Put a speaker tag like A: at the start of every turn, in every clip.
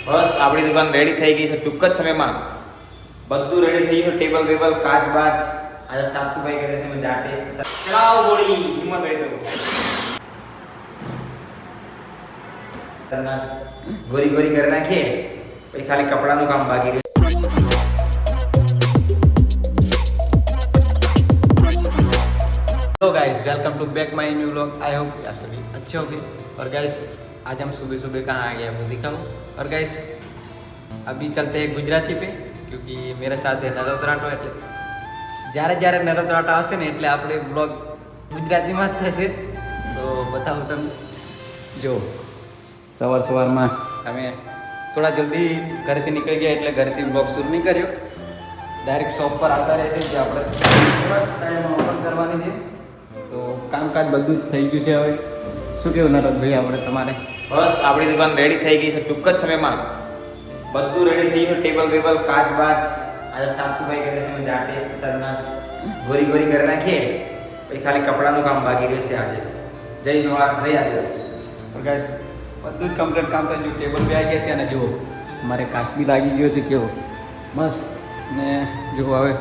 A: બસ આપણી દુકાન રેડી થઈ ગઈ છે ટૂંક જ સમયમાં બધું રેડી થઈ ગયું ટેબલ બેબલ કાચ બાચ આજે સાફ સફાઈ કરે છે મેં જાતે ચલાવો ગોળી હિંમત હોય તો ખતરનાક. ગોરી ગોરી કરી નાખીએ પછી ખાલી કપડાનું કામ બાકી રહ્યું
B: hello guys welcome to back my new vlog I hope आप सभी अच्छे होंगे और गाइस आज हम सुबह सुबह कहाँ आ गए आपको दिखाऊं और गाइस अभी चलते हैं गुजराती पे क्योंकि मेरे साथ है નરોત્રાટો એટલે જ્યારે જ્યારે નરોત્રાટો આવશે ને એટલે આપણે બ્લોગ ગુજરાતીમાં જ થશે તો બતાવું તમને જો સવાર સવારમાં અમે થોડા જલ્દી ઘરેથી નીકળી ગયા એટલે ઘરેથી બ્લોગ શરૂ નહીં કર્યો ડાયરેક્ટ શોપ પર આવતા રહે છે જે આપણે થોડા ટાઈમમાં ઓપન કરવાની છે તો કામકાજ બધું જ થઈ ગયું છે હવે શું કેવું ભાઈ આપણે તમારે?
A: બસ આપણી દુકાન રેડી થઈ ગઈ છે ટૂંક જ સમયમાં. બધું રેડી થઈ ગયું ટેબલ બેબલ કાચ બાચ. આજે સાફ સફાઈ કરી છે જાતે ખતરનાક. ગોરી ગોરી કરી નાખીએ પછી ખાલી કપડાનું કામ બાકી રહેશે આજે. જય જવાહર જય આદિવાસી.
B: બધું જ કમ્પ્લીટ કામ થઈ ગયું. ટેબલ બી આવી ગયા છે અને જુઓ મારે કાચ બી લાગી ગયો છે કેવો. મસ્ત. ને જુઓ હવે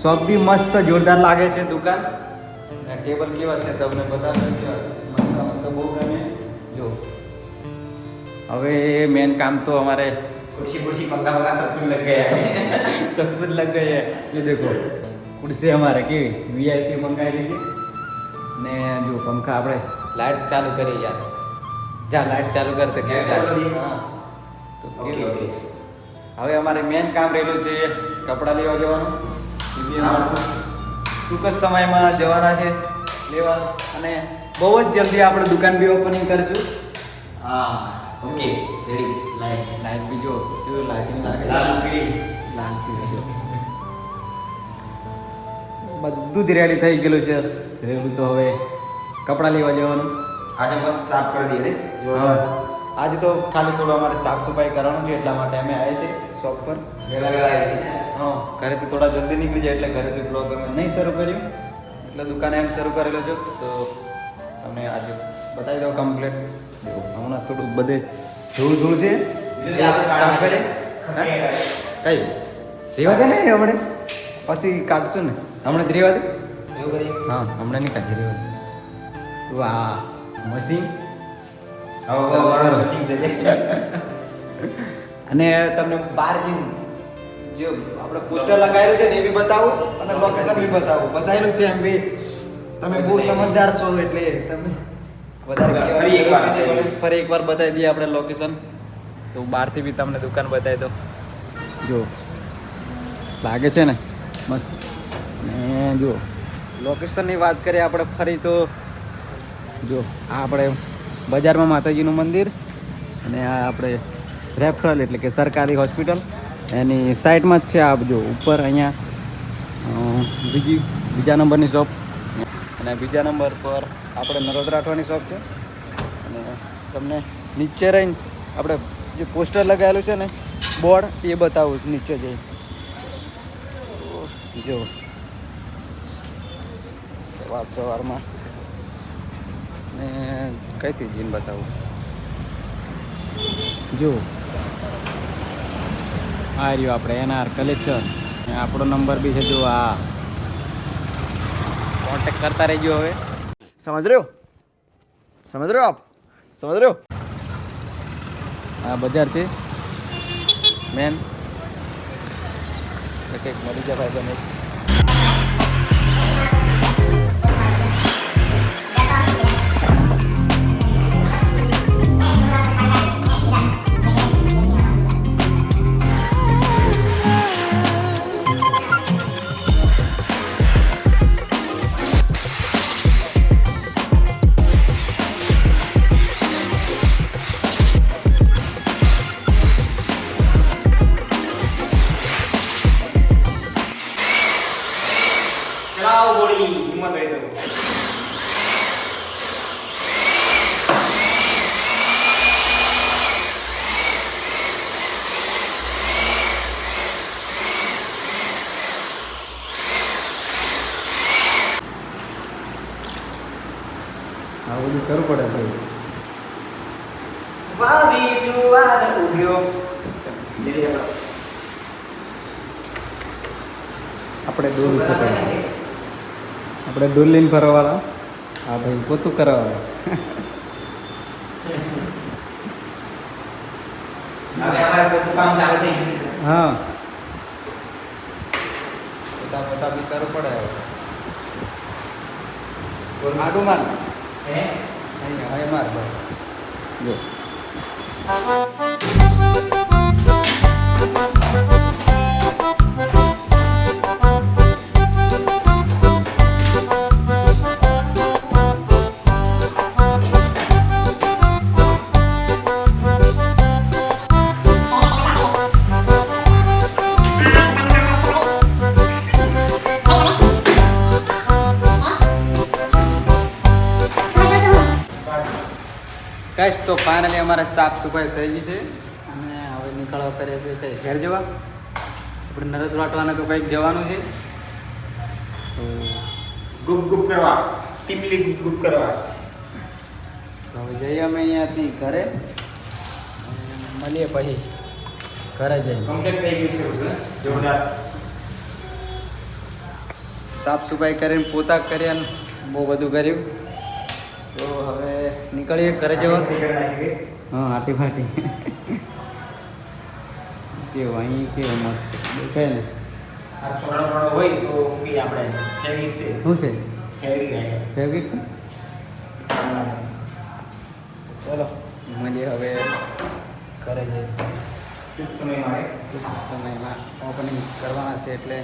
B: શોપ બી મસ્ત જોરદાર લાગે છે દુકાન. ને ટેબલ કેવા છે તમને બતાવે મસ્ત મસ્ત બહુ ગમે જો હવે મેન કામ તો અમારે
A: कुर्सी कुर्सी पंखा पंखा सब कुछ लग गया है
B: सब कुछ लग गई है ये देखो कुर्सी हमारे કેવી વીઆઈપી મંગાવેલી છે ને જો પંખા આપણે લાઈટ ચાલુ કરી યાર જા લાઈટ ચાલુ કર તો કેવી
A: ચાલુ
B: લાગે
A: કરી?
B: હા તો
A: ઓકે
B: કેવી
A: ઓકે
B: હવે અમારે મેન કામ રહેલું છે કપડાં લેવા જવાનું એ બી અમારે ટૂંક જ સમયમાં જવાના છે લેવા અને બહુ જ જલ્દી આપણે દુકાન બી ઓપનિંગ કરીશું.
A: હા ઓકે રેડી
B: લાઈટ લાઈટ બી જો જો લાઈટિંગ લાગે.
A: લાલ પીળી.
B: લાલ પીળી જો. બધું જ રેડી થઈ ગયેલું છે. રેલું તો હવે કપડાં લેવા જવાનું.
A: આજે મસ્ત સાફ કરી દઈએ
B: જોરદાર. આજે તો ખાલી થોડું અમારે સાફ સફાઈ કરવાનું છે એટલા માટે અમે આવ્યા છીએ શોપ પર.
A: વહેલા વહેલા આવી ગયા
B: હા ઘરેથી થોડા જલ્દી નીકળી જાય એટલે ઘરેથી બ્લોગ અમે નહીં શરૂ કર્યું. એટલે દુકાને એમ શરૂ કરેલો છું. તો તમને આજે બતાવી દઉં કમ્પ્લેટ હમણાં થોડું બધે ધૂળ ધૂળ છે. સાફ કરે? કઈ? રેવા દે ને આપણે. પછી કાઢશું ને. હમણાં જ રેવા દે.
A: એવું કરીએ?
B: હા હમણાં નહીં કાઢી રેવા દે. તું આ મશીન.
A: મશીન છે.
B: અને તમને બહાર જે જો આપણે પોસ્ટર લગાવેલું છે ને એ બી બતાવું અને લોકેશન બી બતાવું. બતાવેલું છે એમ બી. તમે બહુ સમજદાર છો એટલે તમે વધારે
A: ફરી એકવાર.
B: ફરી એકવાર બતાવી દઈએ આપણે લોકેશન તો બહારથી બી તમને દુકાન બતાવી દો જો લાગે છે ને? મસ્ત. ને જો લોકેશનની વાત કરીએ આપણે ફરી તો. જો આ આપણે બજારમાં માતાજીનું મંદિર અને આ આપણે રેફરલ એટલે કે સરકારી હોસ્પિટલ એની સાઈડમાં જ છે આ જો ઉપર અહીંયા બીજી, બીજા નંબરની શોપ. અને બીજા નંબર પર આપણે નરોદ રાઠવાની શોપ છે. અને તમને નીચે રહીને આપણે જે પોસ્ટર લગાવેલું છે ને, બોર્ડ, એ બતાવું નીચે જઈ જો. સવાર સવારમાં. ને કઈથી જીન બતાવું? જો. આ રહ્યું આપણે એનઆર કલેક્શન આપણો નંબર બી છે જો આ. કોન્ટેક કરતા રહેજો હવે.
C: સમજ રહ્યો? સમજ રહ્યો આપ? સમજ રહ્યો?
B: આ બજાર છે. મેન એક મરી જાય ભાઈ બને. આ બધું કરવું પડે ભાઈ.
A: વાવી જુવાર ઉગ્યો
B: આપણે ડોલ શકાય આપણે દોરલીન લઈને ફરવાવાળા હા ભાઈ પોતું કરાવવાળા હા. પોતા પોતા બી કરવું પડે બોલ આડું માર.
A: હે?
B: હવે માર બસ. જો. કશ તો ફાઇનલી અમારે સાફ સફાઈ થઈ ગઈ છે. અને હવે નીકળવા કરીએ છીએ કઈ ઘેર જવા. આપણે નરદ વાટવાના તો કંઈક જવાનું છે. તો
A: ગુપ ગુપ કરવા. ટીમલી ગુપ ગુપ કરવા.
B: તો હવે જઈએ અમે અહીંયાથી ઘરે. મળીએ પછી ઘરે જઈએ
A: કમ્પ્લીટ થઈ ગયું છે જોરદાર.
B: સાફ સફાઈ કરીને પોતા કર્યા અને બહુ બધું કર્યું. તો હવે નીકળીએ ઘરે જવા. હા આટી ફાટી કેવું અહીં કેવું મસ્ત. દેખાય ને.
A: હોય તો આપણે. છે.
B: શું છે? ફેબ્રિક છે? ચલો મળીએ હવે ઘરે જઈએ
A: ટૂંક સમયમાં
B: ટૂંક સમયમાં ઓપનિંગ કરવાના છે એટલે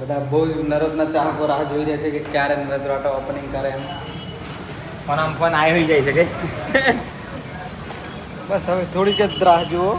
B: બધા બહુ જ નરોદના ચાહકો રાહ જોઈ રહ્યા છે કે ક્યારે નરોદ ઓપનિંગ કરે એમ.
A: પણ આમ ફોન આવી જાય છે કે?
B: બસ હવે થોડીક જ રાહ જુઓ.